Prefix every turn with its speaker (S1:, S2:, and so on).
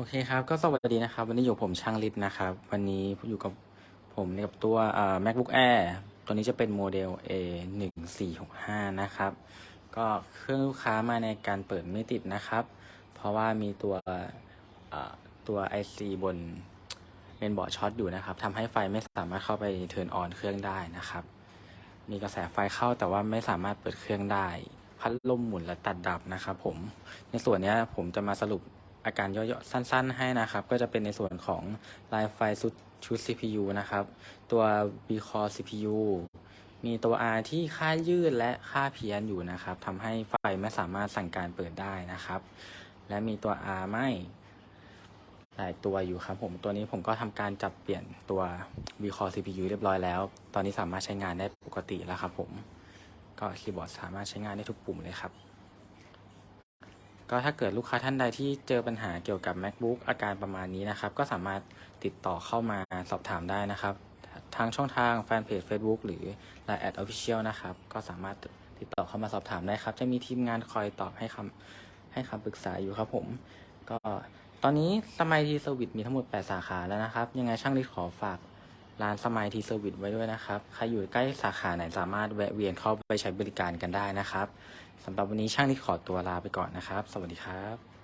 S1: โอเคครับ ก็สวัสดีนะครับ วันนี้อยู่ผมช่างลิศนะครับ วันนี้อยู่กับผมกับตัว MacBook Air ตัวนี้จะเป็นโมเดล A 1 4 6 5นะครับ ก็เครื่องลูกค้ามาในการเปิดไม่ติดนะครับ เพราะว่ามีตัวตัว IC บนเมนบอร์ดช็อตอยู่นะครับทำให้ไฟไม่สามารถเข้าไปเทิร์นออนเครื่องได้นะครับ มีกระแสไฟเข้าแต่ว่าไม่สามารถเปิดเครื่องได้ พัดลมหมุนและตัดดับนะครับผม ในส่วนนี้ผมจะมาสรุป อาการย่อๆสั้นๆให้นะครับ ก็จะเป็นในส่วนของลายไฟชุดชุด CPU นะครับ ตัว V Core CPU มีตัว R ที่ค่ายืดและค่าเพี้ยนอยู่นะครับทำให้ไฟไม่สามารถสั่งการเปิดได้นะครับ และมีตัว R ไม่หลายตัวอยู่ครับผมตัวนี้ผมก็ทำการจับเปลี่ยนตัว V Core CPU เรียบร้อยแล้ว ตอนนี้สามารถใช้งานได้ปกติแล้วครับผมก็คีย์บอร์ดสามารถใช้งานได้ทุกปุ่มเลยครับ ก็ถ้าเกิดลูกค้าท่านใดที่เจอปัญหาเกี่ยวกับ macbook อาการประมาณนี้นะครับ ก็สามารถติดต่อเข้ามาสอบถามได้นะครับ ทางช่องทางแฟนเพจ Facebook หรือ Line at Official นะครับ ก็สามารถติดต่อเข้ามาสอบถามได้ครับ จะมีทีมงานคอยตอบให้คำให้คำปรึกษาอยู่ครับผม ก็ตอนนี้สมัยทีเซอร์วิสมีทั้งหมด 8 สาขาแล้วนะครับ ยังไงช่างลิขอฝาก ร้านสมัยทีเซอร์วิสไว้ด้วยนะครับ ใครอยู่ใกล้สาขาไหนสามารถแวะเวียนเข้าไปใช้บริการกันได้นะครับสำหรับวันนี้ช่างที่ขอตัวลาไปก่อนนะครับ สวัสดีครับ